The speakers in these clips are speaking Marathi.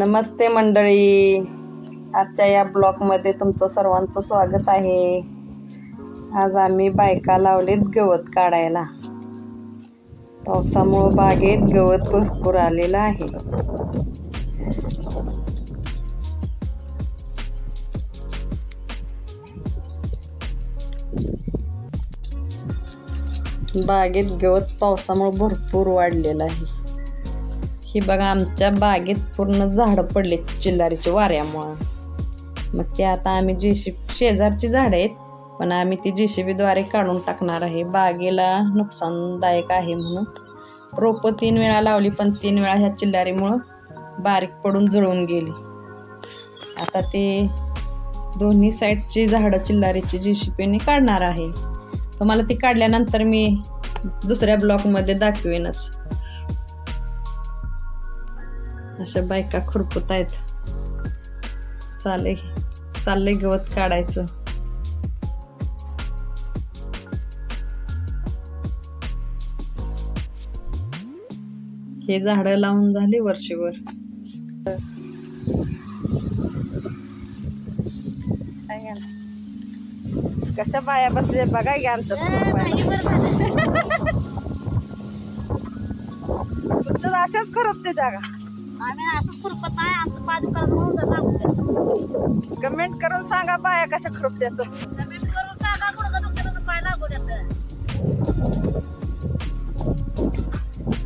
नमस्ते मंडळी. आजच्या या ब्लॉगमध्ये तुमचं सर्वांचं स्वागत आहे. आज आम्ही बायका लावलेत गवत काढायला. पावसामुळं बागेत गवत भरपूर आलेलं आहे. बागेत गवत पावसामुळे भरपूर वाढलेलं आहे. ही बघा आमच्या बागेत पूर्ण झाडं पडले चिल्लारीच्या वाऱ्यामुळं. मग ते आता आम्ही जी शेजारची झाडं आहेत पण आम्ही ती जे सी बीद्वारे काढून टाकणार आहे. बागेला नुकसानदायक आहे म्हणून. रोपं तीन वेळा लावली पण तीन वेळा ह्या चिल्लारीमुळं बारीक पडून जळून गेली. आता ते दोन्ही साईडची झाडं चिल्लारीची जी सी पीने काढणार आहे. तुम्हाला ती काढल्यानंतर मी दुसऱ्या ब्लॉकमध्ये दाखवेनच. अशा बायका खुरपत आहेत चाले चाललंय गवत काढायचं. हे झाडं लावून झाले वर्षभर. कशा बाया बसले बघा घ्या आमचं तुमचं अशाच खरबते जागा. आम्ही असं खुरपत नाही आमचं पाच दुकान म्हणून जर लागू द्या. कमेंट करून सांगा बाया कशा खरबत्यात कमेंट करून सांगा कुठं दुकान पाय लागू द्या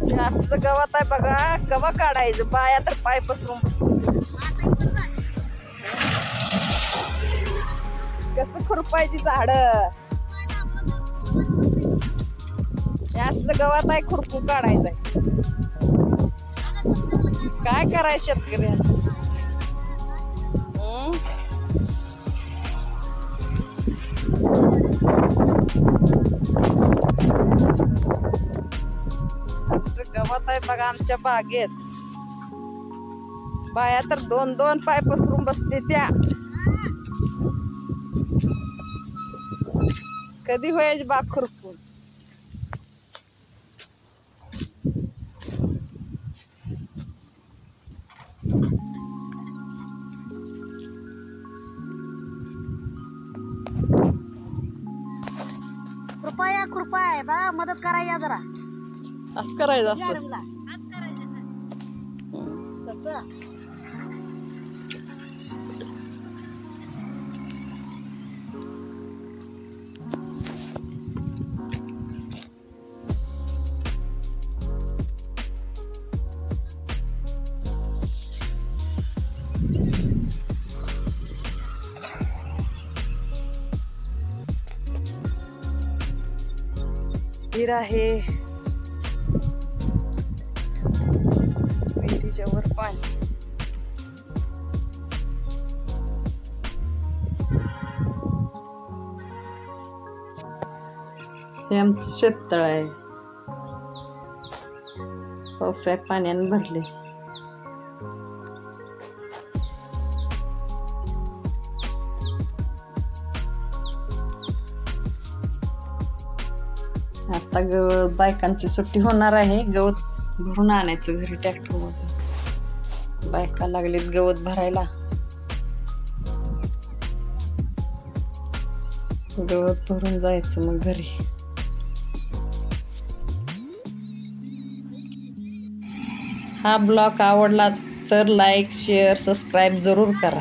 जास्त गवत आहे बघा कवा काढायचं. बाया तर पाय पसरून. कसं खुरपायची झाड. जास्त गवत आहे खुरपू काढायचंय. काय करायचं शेतकरी? गवत आहे बघा आमच्या बागेत. बाया तर दोन दोन पाय पसरून बसते त्या. कधी होईल बाग खुरपून? कृपया कृपया बा मदत करा या जरा. असं करायचं असं मॅडमला तसं मंदिर आहे. विहिरीच्या वर पाणी. हे आमचं शेततळ आहे. पावसाळ्यात पाण्याने भरले आता गवत बायकांची सुट्टी होणार आहे. गवत भरून आणायचं घरी ट्रॅक्टरमध्ये बायका लागलीत गवत भरायला. गवत भरून जायचं मग घरी. हा ब्लॉग आवडला तर लाईक शेअर सबस्क्राईब जरूर करा.